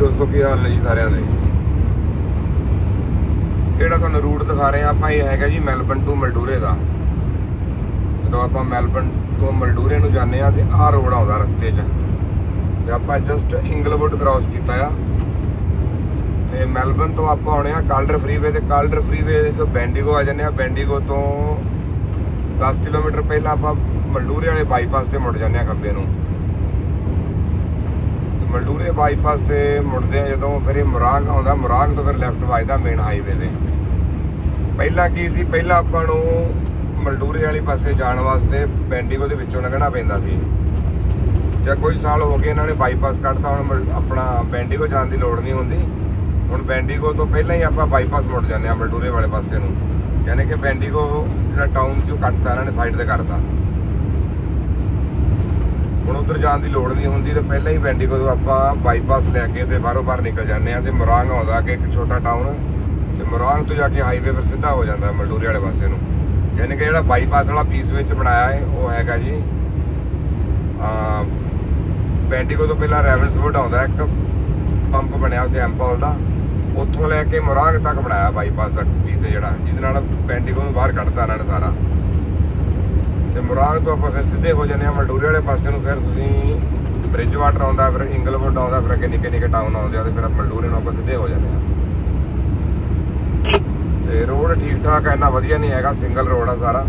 ਦੋਸਤੋ, ਕੀ ਹਾਲ ਨੇ ਜੀ ਸਾਰਿਆਂ ਦੇ? ਜਿਹੜਾ ਤੁਹਾਨੂੰ ਰੂਟ ਦਿਖਾ ਰਹੇ ਆ ਆਪਾਂ ਇਹ ਹੈਗਾ ਜੀ ਮੈਲਬਨ ਟੂ ਮਲਡੂਰੇ ਦਾ। ਜਦੋਂ ਆਪਾਂ ਮੈਲਬਨ ਤੋਂ ਮਲਡੂਰੇ ਨੂੰ ਜਾਂਦੇ ਆ ਤੇ ਆਹ ਰੋਡ ਆਉਂਦਾ ਰਸਤੇ 'ਚ। ਤੇ ਆਪਾਂ ਜਸਟ ਇੰਗਲਵੁੱਡ ਕ੍ਰਾਸ ਕੀਤਾ ਆ। ਤੇ ਮੈਲਬਨ ਤੋਂ ਆਪਾਂ ਆਉਣੇ ਆ ਕਾਲਡਰ ਫਰੀਵੇ ਤੇ ਕਾਲਡਰ ਫਰੀਵੇ ਤੋਂ ਬੈਂਡੀਗੋ ਆ ਜਾਂਦੇ ਆ ਬੈਂਡੀਗੋ ਤੋਂ 10 ਕਿਲੋਮੀਟਰ ਪਹਿਲਾਂ ਆਪਾਂ ਮਲਡੂਰੇ ਵਾਲੇ ਬਾਈਪਾਸ ਤੇ ਮੁੜ ਜਾਂਦੇ ਆ ਖੱਬੇ ਨੂੰ। ਮਲਡੂਰੇ ਬਾਈਪਾਸ ਤੇ ਮੁੜਦੇ ਆ, ਜਦੋਂ ਫਿਰ ਇਹ ਮੁਰਾਂਗ ਆਉਂਦਾ, ਮੁਰਾਂਗ ਤੋਂ ਫਿਰ ਲੈਫਟ ਵੱਜਦਾ ਮੇਨ ਹਾਈਵੇ ਤੇ। ਪਹਿਲਾਂ ਕੀ ਸੀ? ਪਹਿਲਾਂ ਆਪਾਂ ਨੂੰ ਮਲਡੂਰੇ ਵਾਲੀ ਪਾਸੇ ਜਾਣ ਵਾਸਤੇ ਬੈਂਡੀਗੋ ਦੇ ਵਿੱਚੋਂ ਲੰਘਣਾ ਪੈਂਦਾ ਸੀ। ਜਾਂ ਕੋਈ ਸਾਲ ਹੋ ਗਏ ਇਹਨਾਂ ਨੇ ਬਾਈਪਾਸ ਕੱਢਤਾ, ਹੁਣ ਮਲ- ਆਪਣਾ ਬੈਂਡੀਗੋ ਜਾਣ ਦੀ ਲੋੜ ਨਹੀਂ ਹੁੰਦੀ। ਹੁਣ ਬੈਂਡੀਗੋ ਤੋਂ ਪਹਿਲਾਂ ਹੀ ਆਪਾਂ ਬਾਈਪਾਸ ਮੁੜ ਜਾਂਦੇ ਆ ਮਲਡੂਰੇ ਵਾਲੇ ਪਾਸੇ ਨੂੰ। ਯਾਨੀ ਕਿ ਬੈਂਡੀਗੋ ਜਿਹੜਾ ਟਾਊਨ ਸੀ ਉਹ ਕੱਟਤਾ, ਇਹਨਾਂ ਨੇ ਸਾਈਡ ਤੇ ਕਰਤਾ। ਹੁਣ ਉਧਰ ਜਾਣ ਦੀ ਲੋੜ ਨਹੀਂ ਹੁੰਦੀ ਤੇ ਪਹਿਲਾਂ ਹੀ ਬੈਂਡੀਗੋ ਤੋਂ ਆਪਾਂ ਬਾਈਪਾਸ ਲੈ ਕੇ ਤੇ ਬਾਹਰੋਂ ਬਾਹਰ ਨਿਕਲ ਜਾਂਦੇ ਆ ਤੇ ਮੋਰਾਂਗ ਆਉਂਦਾ ਕਿ ਇੱਕ ਛੋਟਾ ਟਾਊਨ ਤੇ ਮੋਰਾਂਗ ਤੋਂ ਜਾ ਕੇ ਹਾਈਵੇ ਫਿਰ ਸਿੱਧਾ ਹੋ ਜਾਂਦਾ ਮਲਡੂਰੇ ਵਾਲੇ ਪਾਸੇ ਨੂੰ। ਯਾਨੀ ਕਿ ਜਿਹੜਾ ਬਾਈਪਾਸ ਵਾਲਾ ਪੀਸ ਵਿੱਚ ਬਣਾਇਆ ਹੈ, ਉਹ ਹੈਗਾ ਜੀ ਆ ਬੈਂਡੀਗੋ ਤੋਂ ਪਹਿਲਾਂ ਰੈਵਨਸਵੁੱਡ ਆਉਂਦਾ ਇੱਕ ਪੰਪ ਬਣਿਆ ਉੱਥੇ ਐਂਪਲ ਦਾ। ਉੱਥੋਂ ਲੈ ਕੇ ਮੋਰਾਂਗ ਤੱਕ ਬਣਾਇਆ ਬਾਈਪਾਸ ਦਾ ਪੀਸ ਜਿਹੜਾ, ਜਿਹਦੇ ਨਾਲ ਬੈਂਡੀਗੋ ਨੂੰ ਬਾਹਰ ਕੱਢਤਾ ਇਹਨਾਂ ਨੇ ਸਾਰਾ। ਤੇ ਮੁਰਾਂਗ ਤੋਂ ਆਪਾਂ ਫਿਰ ਸਿੱਧੇ ਹੋ ਜਾਂਦੇ ਆ ਮਲਡੂਰੇ ਵਾਲੇ ਪਾਸੇ ਨੂੰ ਫਿਰ ਤੁਸੀਂ ਬ੍ਰਿਜ ਵਾਟਰ ਆਉਂਦਾ, ਫਿਰ ਇੰਗਲਵੁੱਡ ਆਉਂਦਾ, ਫਿਰ ਅੱਗੇ ਨਿੱਕੇ ਨਿੱਕੇ ਟਾਊਨ ਆਉਂਦੇ ਆ ਤੇ ਫਿਰ ਮਲਡੂਰੇ ਨੂੰ ਆਪਾਂ ਸਿੱਧੇ ਹੋ ਜਾਂਦੇ ਆ ਤੇ ਰੋਡ ਠੀਕ ਠਾਕ ਹੈ ਇੰਨਾ ਵਧੀਆ ਨਹੀਂ ਹੈਗਾ ਸਿੰਗਲ ਰੋਡ ਆ ਸਾਰਾ।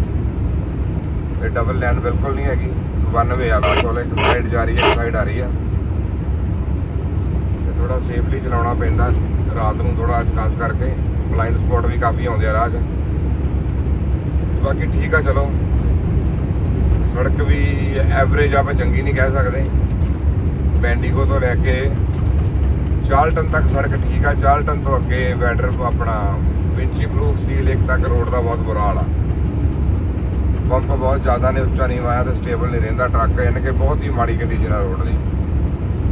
ਤੇ ਡਬਲ ਲਾਈਨ ਬਿਲਕੁਲ ਨਹੀਂ ਹੈਗੀ ਵਨ ਵੇ ਆ ਬਿਲਕੁਲ ਇੱਕ ਸਾਈਡ ਜਾ ਰਹੀ ਹੈ, ਇੱਕ ਸਾਈਡ ਆ ਰਹੀ ਆ। ਤੇ ਥੋੜਾ ਸੇਫਲੀ ਚਲਾਉਣਾ ਪੈਂਦਾ, ਰਾਤ ਨੂੰ ਥੋੜਾ ਖਾਸ ਕਰਕੇ ਬਲਾਈਂਡ ਸਪੌਟ ਵੀ ਕਾਫੀ ਆਉਂਦੇ ਆ ਰਾਹ 'ਚ। ਬਾਕੀ ਠੀਕ ਆ, ਚਲੋ। ਸੜਕ ਵੀ ਐਵਰੇਜ ਆਪਾਂ ਚੰਗੀ ਨਹੀਂ ਕਹਿ ਸਕਦੇ। ਬੈਂਡੀਗੋ ਤੋਂ ਲੈ ਕੇ ਚਾਲਟਨ ਤੱਕ ਸੜਕ ਠੀਕ ਆ। ਚਾਲਟਨ ਤੋਂ ਅੱਗੇ ਵੈਡਰ ਆਪਣਾ ਵਿੰਚੀ ਪ੍ਰੂਫ ਸੀ, ਲੇਕ ਤੱਕ ਰੋਡ ਦਾ ਬਹੁਤ ਬੁਰਾ ਹਾਲ ਆ। ਪੰਪ ਬਹੁਤ ਜ਼ਿਆਦਾ ਨੇ, ਉੱਚਾ ਨਹੀਂ ਆਇਆ ਤੇ ਸਟੇਬਲ ਨਹੀਂ ਰਹਿੰਦਾ। ਟਰੱਕ ਯਾਨੀ ਕਿ ਬਹੁਤ ਹੀ ਮਾੜੀ ਕੰਡੀਸ਼ਨ ਆ ਰੋਡ ਦੀ।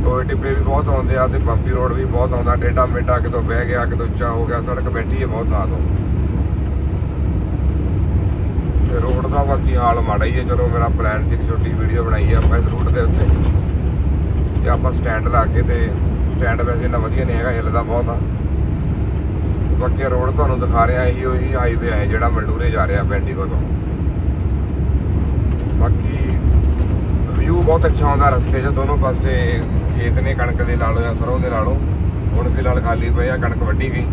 ਟੋਏ ਟਿੱਬੇ ਵੀ ਬਹੁਤ ਆਉਂਦੇ ਆ ਤੇ ਬੰਪੀ ਰੋਡ ਵੀ ਬਹੁਤ ਆਉਂਦਾ। ਟੇਡਾ ਮੇਡਾ ਕਿਤੋਂ ਬਹਿ ਗਿਆ, ਕਿਤੋਂ ਉੱਚਾ ਹੋ ਗਿਆ, ਸੜਕ ਬੈਠੀ ਹੈ ਬਹੁਤ ਥਾਂ ਤੋਂ ਤੇ ਰੋਡ ਦਾ ਬਾਕੀ ਹਾਲ ਮਾੜਾ ਹੀ ਹੈ, ਚਲੋ ਮੇਰਾ ਪਲਾਨ ਸੀ ਕਿ ਛੋਟੀ ਵੀਡੀਓ ਬਣਾਈ ਆ, ਆਪਾਂ ਇਸ ਰੂਟ ਦੇ ਉੱਤੇ। ਤੇ ਆਪਾਂ ਸਟੈਂਡ ਲਾ ਕੇ ਤੇ ਸਟੈਂਡ ਵੈਸੇ ਇੰਨਾ ਵਧੀਆ ਨਹੀਂ ਹੈਗਾ, ਹਿੱਲਦਾ ਬਹੁਤ ਆ। ਬਾਕੀ ਰੋਡ ਤੁਹਾਨੂੰ ਦਿਖਾ ਰਿਹਾ, ਇਹੀ ਉਹੀ ਹਾਈਵੇ ਹੈ ਜਿਹੜਾ ਮਲਡੂਰੇ ਜਾ ਰਿਹਾ ਬੈਂਡੀਗੋ ਤੋਂ। ਬਾਕੀ ਵਿਊ ਬਹੁਤ ਅੱਛਾ ਆਉਂਦਾ ਰਸਤੇ 'ਚ, ਦੋਨੋਂ ਪਾਸੇ ਖੇਤ ਨੇ, ਕਣਕ ਦੇ ਲਾ ਲਓ ਜਾਂ ਸਰੋਂ ਦੇ ਲਾ ਲਓ ਹੁਣ ਫਿਲਹਾਲ ਖਾਲੀ ਪਏ ਆ, ਕਣਕ ਵੱਢੀ ਗਈ।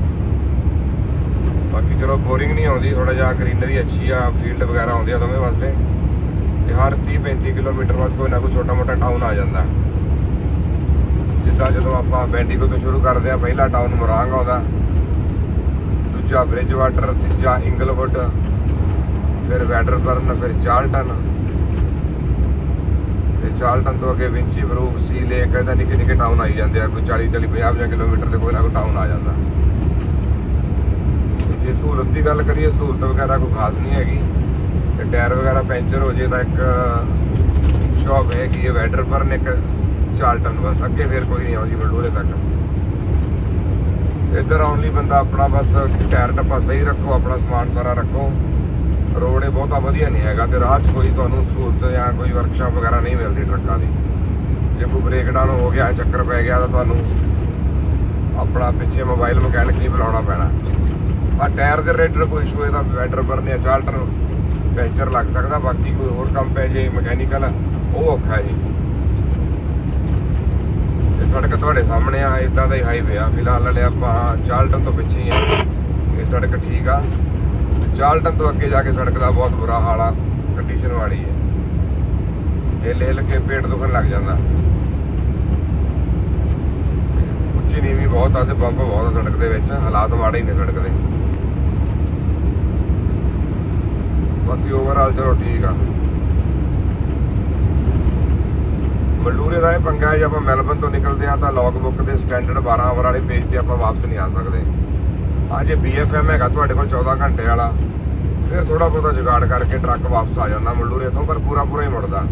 ਬਾਕੀ ਚਲੋ ਬੋਰਿੰਗ ਨਹੀਂ ਆਉਂਦੀ ਥੋੜਾ ਜਿਹਾ ਗ੍ਰੀਨਰੀ ਅੱਛੀ ਆ ਫੀਲਡ ਵਗੈਰਾ ਆਉਂਦੀ ਆ ਦੋਵੇਂ ਪਾਸੇ ਤੇ ਹਰ 30 35 ਕਿਲੋਮੀਟਰ ਬਾਅਦ ਕੋਈ ਨਾ ਕੋਈ ਛੋਟਾ ਮੋਟਾ ਟਾਊਨ ਆ ਜਾਂਦਾ। ਜਿੱਦਾਂ ਜਦੋਂ ਆਪਾਂ ਬੈਂਡੀਗੋ ਤੋਂ ਸ਼ੁਰੂ ਕਰਦੇ ਆ, ਪਹਿਲਾ ਟਾਊਨ ਮੁਰਾਂਗ ਆਉਂਦਾ। ਦੂਜਾ ਬ੍ਰਿਜ ਵਾਟਰ ਤੀਜਾ ਇੰਗਲਵੁੱਡ, ਫਿਰ ਵੈਡਰਬਰਨ, ਫਿਰ ਚਾਰਲਟਨ। ਤੇ ਚਾਰਲਟਨ ਤੋਂ ਅੱਗੇ ਵਿੰਚੀ ਬਰੂਫ ਸੀ ਲੇਕ ਇਹਦਾ ਨਿੱਕੇ ਨਿੱਕੇ ਟਾਊਨ ਆਈ ਜਾਂਦੇ ਆ। ਕੋਈ 40 40 50 ਕਿਲੋਮੀਟਰ ਤੇ ਕੋਈ ਨਾ ਕੋਈ ਟਾਊਨ ਆ ਜਾਂਦਾ। ਜੇ ਸਹੂਲਤ ਦੀ ਗੱਲ ਕਰੀਏ, ਸਹੂਲਤ ਵਗੈਰਾ ਕੋਈ ਖਾਸ ਨਹੀਂ ਹੈਗੀ। ਤੇ ਟਾਇਰ ਵਗੈਰਾ ਪੈਂਚਰ ਹੋ ਜੇ ਤਾਂ ਇੱਕ ਸ਼ੌਪ ਹੈਗੀ ਹੈ ਵੈਡਰਬਰਨ ਇੱਕ ਚਾਰਲਟਨ ਬਸ, ਅੱਗੇ ਫਿਰ ਕੋਈ ਨਹੀਂ ਆਉਂਦੀ ਮਲਡੂਰੇ ਤੱਕ। ਇੱਧਰ ਆਉਣ ਲਈ ਬੰਦਾ ਆਪਣਾ ਬਸ ਟਾਇਰ ਟੱਪਾ ਸਹੀ ਰੱਖੋ, ਆਪਣਾ ਸਮਾਨ ਸਾਰਾ ਰੱਖੋ। ਰੋਡ ਇਹ ਬਹੁਤਾ ਵਧੀਆ ਨਹੀਂ ਹੈਗਾ ਤੇ ਰਾਹ 'ਚ ਕੋਈ ਤੁਹਾਨੂੰ ਸਹੂਲਤ ਜਾਂ ਕੋਈ ਵਰਕਸ਼ਾਪ ਵਗੈਰਾ ਨਹੀਂ ਮਿਲਦੀ ਟਰੱਕਾਂ ਦੀ। ਜੇ ਕੋਈ ਬ੍ਰੇਕ ਡਾਊਨ ਹੋ ਗਿਆ, ਚੱਕਰ ਪੈ ਗਿਆ ਤਾਂ ਤੁਹਾਨੂੰ ਆਪਣਾ ਪਿੱਛੇ ਮੋਬਾਈਲ ਮਕੈਨਿਕ ਹੀ ਬੁਲਾਉਣਾ ਪੈਣਾ। ਆ ਟਾਇਰ ਦੇ ਰੇਟਰ ਕੋਈ ਇਸ਼ੂ ਇਹਦਾ ਵੈਡਰ ਬਰਨ ਜਾਂ ਚਾਲਟਰ ਪੈਂਚਰ ਲੱਗ ਸਕਦਾ, ਬਾਕੀ ਕੋਈ ਹੋਰ ਕੰਮ ਪੈ ਜੇ ਮਕੈਨੀਕਲ ਉਹ ਔਖਾ ਜੀ। ਤੇ ਸੜਕ ਤੁਹਾਡੇ ਸਾਹਮਣੇ ਆ ਇਦਾਂ ਦਾ ਹੀ ਹਾਈਵੇ ਆ। ਫਿਲਹਾਲ ਹਲੇ ਆਪਾਂ ਚਾਲਟਨ ਤੋਂ ਪਿੱਛੇ ਹੀ ਆ। ਇਹ ਸੜਕ ਠੀਕ ਆ। ਚਾਲਟਨ ਤੋਂ ਅੱਗੇ ਜਾ ਕੇ ਸੜਕ ਦਾ ਬਹੁਤ ਬੁਰਾ ਹਾਲ ਆ। ਕੰਡੀਸ਼ਨ ਵਾਲੀ ਹੈ ਹਿੱਲ ਹਿੱਲ ਕੇ ਪੇਟ ਦੁਖਣ ਲੱਗ ਜਾਂਦਾ। ਉੱਚੀ ਨੀਵੀਂ ਬਹੁਤ ਆ ਤੇ ਬੰਪ ਬਹੁਤ ਆ ਸੜਕ ਦੇ ਵਿੱਚ। ਹਾਲਾਤ ਮਾੜੇ ਹੀ ਨੇ ਸੜਕ ਦੇ। ਬਾਕੀ ਓਵਰਆਲ ਚਲੋ ਠੀਕ ਆ। ਮਲਡੂਰੇ ਦਾ ਇਹ ਪੰਗਾ ਹੈ, ਜੇ ਆਪਾਂ ਮੈਲਬਨ ਤੋਂ ਨਿਕਲਦੇ ਆ ਤਾਂ ਲੌਗ ਬੁੱਕ ਦੇ ਸਟੈਂਡਰਡ 12 ਆਵਰ ਵਾਲੇ ਪੇਜ ਤੇ ਆਪਾਂ ਵਾਪਸ ਨਹੀਂ ਆ ਸਕਦੇ। ਆ ਜੇ BFM ਹੈਗਾ ਤੁਹਾਡੇ ਕੋਲ 14 ਘੰਟੇ ਵਾਲਾ, ਫਿਰ ਥੋੜਾ ਬਹੁਤਾ ਜੁਗਾੜ ਕਰਕੇ ਟਰੱਕ ਵਾਪਸ ਆ ਜਾਂਦਾ ਮਲਡੂਰੇ ਤੋਂ, ਪਰ ਪੂਰਾ ਪੂਰਾ ਹੀ ਮੁੜਦਾ।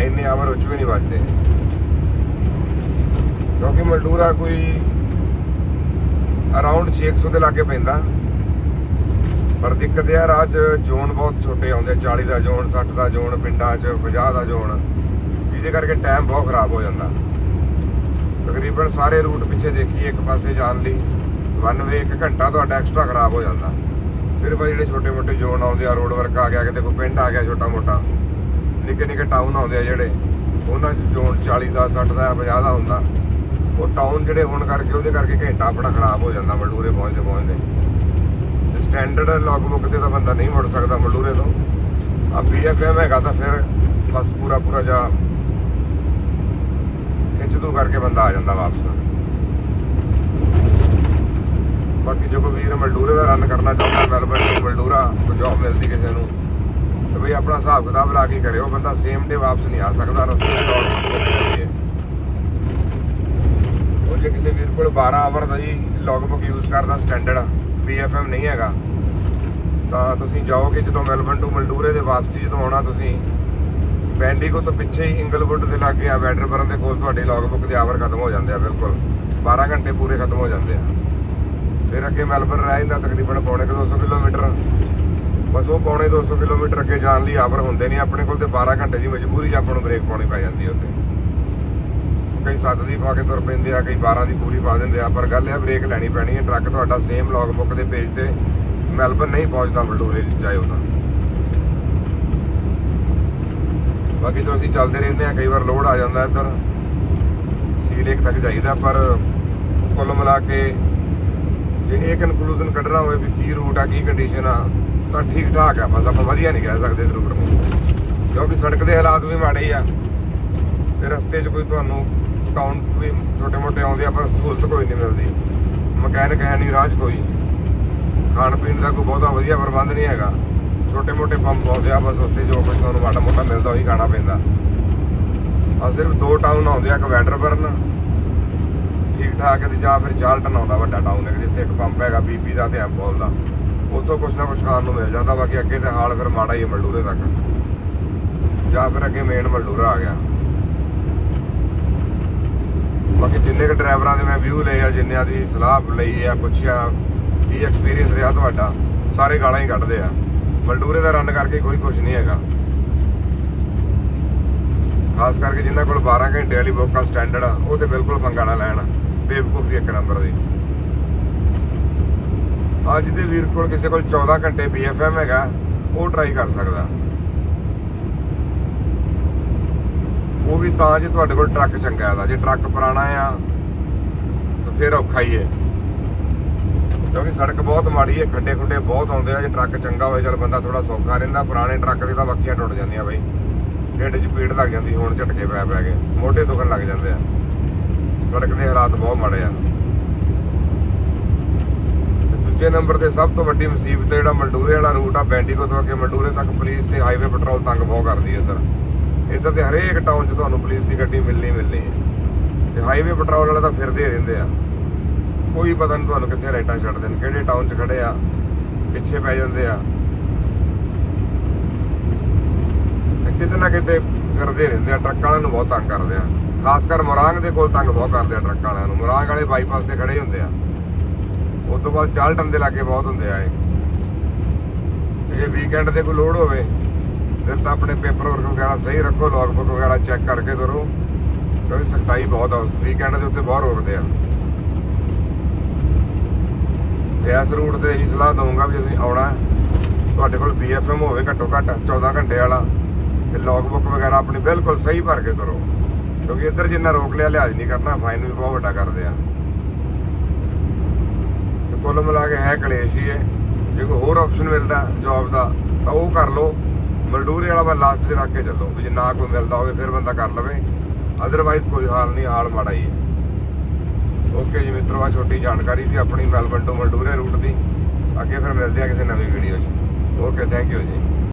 ਇੰਨੇ ਆਵਰ ਉੱਚ ਵੀ ਨਹੀਂ ਵੱਜਦੇ। ਕਿਉਂਕਿ ਮਲਡੂਰਾ ਕੋਈ ਅਰਾਊਂਡ 600 ਦੇ ਲਾਗੇ ਪੈਂਦਾ। ਪਰ ਦਿੱਕਤ ਇਹ ਆ, ਰਾਹ 'ਚ ਜ਼ੋਨ ਬਹੁਤ ਛੋਟੇ ਆਉਂਦੇ 40 ਦਾ ਜ਼ੋਨ 60 ਦਾ ਜ਼ੋਨ, ਪਿੰਡਾਂ 'ਚ 50 ਦਾ ਜ਼ੋਨ, ਜਿਹਦੇ ਕਰਕੇ ਟਾਈਮ ਬਹੁਤ ਖਰਾਬ ਹੋ ਜਾਂਦਾ। ਤਕਰੀਬਨ ਸਾਰੇ ਰੂਟ ਪਿੱਛੇ ਦੇਖੀਏ, ਇੱਕ ਪਾਸੇ ਜਾਣ ਲਈ ਵਨ ਵੇ ਇੱਕ ਘੰਟਾ ਤੁਹਾਡਾ ਐਕਸਟਰਾ ਖਰਾਬ ਹੋ ਜਾਂਦਾ। ਸਿਰਫ ਜਿਹੜੇ ਛੋਟੇ ਮੋਟੇ ਜ਼ੋਨ ਆਉਂਦੇ ਆ ਰੋਡ ਵਰਕ ਆ ਗਿਆ, ਕਿਤੇ ਕੋਈ ਪਿੰਡ ਆ ਗਿਆ ਛੋਟਾ ਮੋਟਾ ਨਿੱਕੇ ਨਿੱਕੇ ਟਾਊਨ ਆਉਂਦੇ ਆ ਜਿਹੜੇ, ਉਹਨਾਂ 'ਚ ਜ਼ੋਨ 40 ਦਾ 60 ਦਾ 50 ਦਾ ਹੁੰਦਾ। ਉਹ ਟਾਊਨ ਜਿਹੜੇ ਹੋਣ ਕਰਕੇ, ਉਹਦੇ ਕਰਕੇ ਘੰਟਾ ਆਪਣਾ ਖਰਾਬ ਹੋ ਜਾਂਦਾ ਮਲਡੂਰੇ ਪਹੁੰਚਦੇ ਪਹੁੰਚਦੇ ਸਟੈਂਡਰਡ ਲੌਗ ਬੁੱਕ ਤੇ ਤਾਂ ਬੰਦਾ ਨਹੀਂ ਮੁੜ ਸਕਦਾ ਮਲਡੂਰੇ ਤੋਂ। ਆ ਬੀਐਫਐਮ ਹੈਗਾ ਤਾਂ ਫਿਰ ਬਸ ਪੂਰਾ ਪੂਰਾ ਜਾ ਖਿੱਚ ਤੂ ਕਰਕੇ ਬੰਦਾ ਆ ਜਾਂਦਾ ਵਾਪਸ। ਬਾਕੀ ਜੋ ਕੋਈ ਵੀਰ ਮਲਡੂਰੇ ਦਾ ਰਨ ਕਰਨਾ ਚਾਹੁੰਦਾ ਮੈਲਬਨ ਤੋਂ ਮਲਡੂਰਾ ਕੋਈ ਜੌਬ ਮਿਲਦੀ ਕਿਸੇ ਨੂੰ, ਤੇ ਬਈ ਆਪਣਾ ਹਿਸਾਬ ਕਿਤਾਬ ਲਾ ਕੇ ਕਰਿਓ, ਬੰਦਾ ਸੇਮ ਡੇ ਵਾਪਸ ਨਹੀਂ ਆ ਸਕਦਾ, ਰਸਤੇ ਦੀ ਦੌੜ ਮੁੱਕ ਜੇ ਕਿਸੇ ਵੀਰ ਕੋਲ 12 ਆਵਰ ਦਾ ਜੀ ਲੌਗਬੁੱਕ ਯੂਜ਼ ਕਰਦਾ ਸਟੈਂਡਰਡ BFM ਨਹੀਂ ਹੈਗਾ। ਤਾਂ ਤੁਸੀਂ ਜਾਓਗੇ ਜਦੋਂ ਮੈਲਬਨ ਟੂ ਮਲਡੂਰੇ ਦੇ ਵਾਪਸੀ ਜਦੋਂ ਆਉਣਾ ਤੁਸੀਂ ਬੈਂਡੀਗੋ ਤੋਂ ਪਿੱਛੇ ਹੀ ਇੰਗਲਵੁੱਡ ਦੇ ਲਾਗੇ ਆ ਵੈਡਰਬਰਨ ਦੇ ਕੋਲ ਤੁਹਾਡੇ ਲੌਗਬੁੱਕ ਦੇ ਆਵਰ ਖਤਮ ਹੋ ਜਾਂਦੇ ਆ, ਬਿਲਕੁਲ। 12 ਘੰਟੇ ਪੂਰੇ ਖਤਮ ਹੋ ਜਾਂਦੇ ਆ। ਫਿਰ ਅੱਗੇ ਮੈਲਬਨ ਰਹਿ ਜਾਂਦਾ ਤਕਰੀਬਨ ਪੌਣੇ ਕੁ 200 ਕਿਲੋਮੀਟਰ। ਬਸ ਉਹ ਪੌਣੇ 200 ਕਿਲੋਮੀਟਰ ਅੱਗੇ ਜਾਣ ਲਈ ਆਵਰ ਹੁੰਦੇ ਨੇ, ਆਪਣੇ ਕੋਲ ਤੇ 12 ਘੰਟੇ ਦੀ ਮਜਬੂਰੀ 'ਚ ਆਪਾਂ ਨੂੰ ਬ੍ਰੇਕ ਪਾਉਣੀ ਪੈ ਜਾਂਦੀ ਹੈ ਉੱਥੇ। ਕਈ 7 ਦੀ ਪਾ ਕੇ ਤੁਰ ਪੈਂਦੇ ਆ, ਕਈ 12 ਦੀ ਪੂਰੀ ਪਾ ਦਿੰਦੇ ਆ, ਪਰ ਗੱਲ ਇਹ ਆ ਬ੍ਰੇਕ ਲੈਣੀ ਪੈਣੀ ਹੈ। ਟਰੱਕ ਤੁਹਾਡਾ ਸੇਮ ਲੌਗਬੁੱਕ ਦੇ ਪੇਜ ਤੇ ਮੈਲਬਨ ਨਹੀਂ ਪਹੁੰਚਦਾ ਮਲਡੂਰੇ ਜਾਇਓ ਤਾਂ। ਬਾਕੀ ਜੋ ਅਸੀਂ ਚੱਲਦੇ ਰਹਿੰਦੇ ਆ, ਕਈ ਵਾਰ ਲੋਡ ਆ ਜਾਂਦਾ ਇੱਧਰ। ਸੀ ਲੇਕ ਤੱਕ ਜਾਈਦਾ, ਪਰ ਕੁੱਲ ਮਿਲਾ ਕੇ ਜੇ ਇਹ ਕਨਕਲੂਜਨ ਕੱਢਣਾ ਹੋਵੇ ਵੀ ਕੀ ਰੂਟ ਆ, ਕੀ ਕੰਡੀਸ਼ਨ ਆ, ਤਾਂ ਠੀਕ ਠਾਕ ਆ, ਬਸ ਆਪਾਂ ਵਧੀਆ ਨਹੀਂ ਕਹਿ ਸਕਦੇ ਇਸ ਨੂੰ। ਕਿਉਂਕਿ ਸੜਕ ਦੇ ਹਾਲਾਤ ਵੀ ਮਾੜੇ ਹੀ ਆ ਤੇ ਰਸਤੇ 'ਚ ਕੋਈ ਤੁਹਾਨੂੰ ਟਾਊਨ ਵੀ ਛੋਟੇ ਮੋਟੇ ਆਉਂਦੇ ਆ, ਪਰ ਸਹੂਲਤ ਕੋਈ ਨਹੀਂ ਮਿਲਦੀ। ਮਕੈਨਿਕ ਹੈ ਨਹੀਂ, ਰਾਹ 'ਚ ਕੋਈ। ਖਾਣ ਪੀਣ ਦਾ ਕੋਈ ਬਹੁਤਾ ਵਧੀਆ ਪ੍ਰਬੰਧ ਨਹੀਂ ਹੈਗਾ। ਛੋਟੇ ਮੋਟੇ ਪੰਪ ਆਉਂਦੇ ਆ, ਬਸ ਉੱਥੇ ਜੋ ਕੁਝ ਤੁਹਾਨੂੰ ਮਾੜਾ ਮੋਟਾ ਮਿਲਦਾ, ਉਹੀ ਖਾਣਾ ਪੈਂਦਾ। ਆ ਸਿਰਫ ਦੋ ਟਾਊਨ ਆਉਂਦੇ ਆ, ਇੱਕ ਵੈਡਰਬਰਨ। ਠੀਕ ਠਾਕ ਤੇ ਜਾਂ ਫਿਰ ਚਾਲਟਨ ਆਉਂਦਾ ਵੱਡਾ ਟਾਊਨ ਹੈ ਜਿੱਥੇ ਇੱਕ ਪੰਪ ਹੈਗਾ ਬੀਪੀ ਦਾ ਤੇ ਐਂਪੋਲ ਦਾ। ਉੱਥੋਂ ਕੁਛ ਨਾ ਕੁਛ ਖਾਣ ਨੂੰ ਮਿਲ ਜਾਂਦਾ, ਬਾਕੀ ਅੱਗੇ ਤੇ ਹਾਲ ਫਿਰ ਮਾੜਾ ਹੀ ਹੈ ਮਲਡੂਰੇ ਤੱਕ। ਜਾਂ ਫਿਰ ਅੱਗੇ ਮੇਨ ਮਲਡੂਰਾ ਆ ਗਿਆ। ਬਾਕੀ ਜਿੰਨੇ ਕੁ ਡਰਾਈਵਰਾਂ ਦੇ ਮੈਂ ਵਿਊ ਲਏ ਆ, ਜਿੰਨਿਆਂ ਦੀ ਸਲਾਹ ਲਈ ਆ, ਪੁੱਛਿਆ, ਕੀ ਐਕਸਪੀਰੀਅੰਸ ਰਿਹਾ ਤੁਹਾਡਾ, ਸਾਰੇ ਗਾਲਾਂ ਹੀ ਕੱਢਦੇ ਆ। ਮਲਡੂਰੇ ਦਾ ਰਨ ਕਰਕੇ ਕੋਈ ਕੁਝ ਨਹੀਂ ਹੈਗਾ। ਖਾਸ ਕਰਕੇ ਜਿਨ੍ਹਾਂ ਕੋਲ 12 ਘੰਟੇ ਵਾਲੀ ਬੁੱਕ ਆ ਸਟੈਂਡਰਡ ਆ, ਉਹ ਤੇ ਬਿਲਕੁਲ ਪੰਗਾ ਨਾ ਲੈਣ ਬੇਵਕੂਫੀ ਇੱਕ ਨੰਬਰ ਦੀ। ਅੱਜ ਦੇ ਵੀਰ ਕੋਲ ਕਿਸੇ ਕੋਲ 14 ਘੰਟੇ BFM ਹੈਗਾ, ਉਹ ਟਰਾਈ ਕਰ ਸਕਦਾ। ਉਹ ਵੀ ਤਾਂ ਜੇ ਤੁਹਾਡੇ ਕੋਲ ਟਰੱਕ ਚੰਗਾ ਹੈ ਜੇ ਟਰੱਕ ਪੁਰਾਣਾ ਆ, ਤਾਂ ਫਿਰ ਔਖਾ ਹੀ ਹੈ। ਕਿਉਂਕਿ ਸੜਕ ਬਹੁਤ ਮਾੜੀ ਹੈ ਖੱਡੇ ਖੁੱਡੇ ਬਹੁਤ ਆਉਂਦੇ ਆ, ਜੇ ਟਰੱਕ ਚੰਗਾ ਹੋਵੇ ਚਲ ਬੰਦਾ ਥੋੜਾ ਸੌਖਾ ਰਹਿੰਦਾ, ਪੁਰਾਣੇ ਟਰੱਕ ਦੇ ਤਾਂ ਵੱਖੀਆਂ ਟੁੱਟ ਜਾਂਦੀਆਂ ਬਈ। ਢਿੱਡ 'ਚ ਪੀੜ ਲੱਗ ਜਾਂਦੀ, ਹੁਣ ਝਟਕੇ ਪੈ ਪੈ ਕੇ, ਮੋਢੇ ਦੁਖਣ ਲੱਗ ਜਾਂਦੇ ਆ। ਸੜਕ ਦੇ ਹਾਲਾਤ ਬਹੁਤ ਮਾੜੇ ਆ। ਤੇ ਦੂਜੇ ਨੰਬਰ ਤੇ ਸਭ ਤੋਂ ਵੱਡੀ ਮੁਸੀਬਤ ਹੈ ਜਿਹੜਾ ਮਲਡੂਰੇ ਵਾਲਾ ਰੂਟ ਆ ਬੈਂਡੀਗੋ ਤੋਂ ਅੱਗੇ ਮਲਡੂਰੇ ਤੱਕ ਪੁਲਿਸ ਤੇ ਹਾਈਵੇ ਪੈਟਰੋਲ ਤੰਗ ਬਹੁਤ ਕਰਦੀ ਹੈ ਇੱਧਰ। ਇੱਧਰ ਤੇ ਹਰੇਕ ਟਾਊਨ 'ਚ ਤੁਹਾਨੂੰ ਪੁਲਿਸ ਦੀ ਗੱਡੀ ਮਿਲਣੀ ਮਿਲਣੀ ਹੈ। ਤੇ ਹਾਈਵੇ ਪੈਟਰੋਲ ਵਾਲੇ ਤਾਂ ਫਿਰਦੇ ਰਹਿੰਦੇ ਆ। ਕੋਈ ਪਤਾ ਨਹੀਂ ਤੁਹਾਨੂੰ ਕਿੱਥੇ ਲਾਈਟਾਂ ਛੱਡਦੇ ਨੇ ਕਿਹੜੇ ਟਾਊਨ 'ਚ ਖੜੇ ਆ, ਪਿੱਛੇ ਪੈ ਜਾਂਦੇ ਆ। ਕਿਤੇ ਨਾ ਕਿਤੇ ਕਰਦੇ ਰਹਿੰਦੇ ਆ, ਟਰੱਕ ਵਾਲਿਆਂ ਨੂੰ ਬਹੁਤ ਤੰਗ ਕਰਦੇ ਆ। ਖਾਸ ਕਰ ਮੁਰਾਂਗ ਦੇ ਕੋਲ ਤੰਗ ਬਹੁਤ ਕਰਦੇ ਆ ਟਰੱਕ ਵਾਲਿਆਂ ਨੂੰ। ਮੁਰਾਂਗ ਵਾਲੇ ਬਾਈਪਾਸ ਤੇ ਖੜੇ ਹੁੰਦੇ ਆ। ਉਸ ਤੋਂ ਬਾਅਦ ਚਾਲਟਨ ਦੇ ਲਾਗੇ ਬਹੁਤ ਹੁੰਦੇ ਆ ਇਹ। ਜੇ ਵੀਕਐਂਡ ਤੇ ਕੋਈ ਲੋਡ ਹੋਵੇ ਫਿਰ ਤਾਂ ਆਪਣੇ ਪੇਪਰ ਵਰਕ ਵਗੈਰਾ ਸਹੀ ਰੱਖੋ ਲੌਗਬੁੱਕ ਵਗੈਰਾ ਚੈੱਕ ਕਰਕੇ ਕਰੋ। ਕਿਉਂਕਿ ਸਖਤਾਈ ਬਹੁਤ ਆ, ਉਸ ਵੀਕਐਂਡ ਦੇ ਉੱਤੇ ਬਹੁਤ ਰੋਕਦੇ ਆ। ਇਸ ਰੂਟ ਤੇ ਇਹੀ ਸਲਾਹ ਦਊਂਗਾ ਵੀ ਅਸੀਂ ਆਉਣਾ। ਤੁਹਾਡੇ ਕੋਲ BFM ਹੋਵੇ ਘੱਟੋ ਘੱਟ 14 ਘੰਟੇ ਵਾਲਾ, ਤੇ ਲੌਗਬੁੱਕ ਵਗੈਰਾ ਆਪਣੀ ਬਿਲਕੁਲ ਸਹੀ ਭਰ ਕੇ ਕਰੋ। ਕਿਉਂਕਿ ਇੱਧਰ ਜਿੰਨਾ ਰੋਕ ਲਿਆ ਲਿਹਾਜ਼ ਨਹੀਂ ਕਰਨਾ ਫਾਈਨ ਵੀ ਬਹੁਤ ਵੱਡਾ ਕਰਦੇ ਆ। ਤੇ ਕੁੱਲ ਮਿਲਾ ਕੇ ਹੈ ਕਲੇਸ਼ ਹੀ ਹੈ। ਜੇ ਕੋਈ ਹੋਰ ਆਪਸ਼ਨ ਮਿਲਦਾ ਜੌਬ ਦਾ, ਤਾਂ ਉਹ ਕਰ ਲਓ। ਮਲਡੂਰੇ ਵਾਲਾ ਮੈਂ ਲਾਸਟ 'ਚ ਰੱਖ ਕੇ ਚੱਲੋ, ਵੀ ਜੇ ਨਾ ਕੋਈ ਮਿਲਦਾ ਹੋਵੇ, ਫਿਰ ਬੰਦਾ ਕਰ ਲਵੇ। ਅਦਰਵਾਈਜ਼ ਕੋਈ ਹਾਲ ਨਹੀਂ, ਹਾਲ ਮਾੜਾ ਹੀ ਹੈ। ਓਕੇ ਜੀ ਮਿੱਤਰੋ ਆ ਛੋਟੀ ਜਾਣਕਾਰੀ ਸੀ ਆਪਣੀ ਮੈਲਬਨ ਤੋਂ ਮਲਡੂਰੇ ਰੂਟ ਦੀ। ਅੱਗੇ ਫਿਰ ਮਿਲਦੇ ਆ ਕਿਸੇ ਨਵੀਂ ਵੀਡੀਓ 'ਚ। ਓਕੇ ਥੈਂਕ ਯੂ ਜੀ।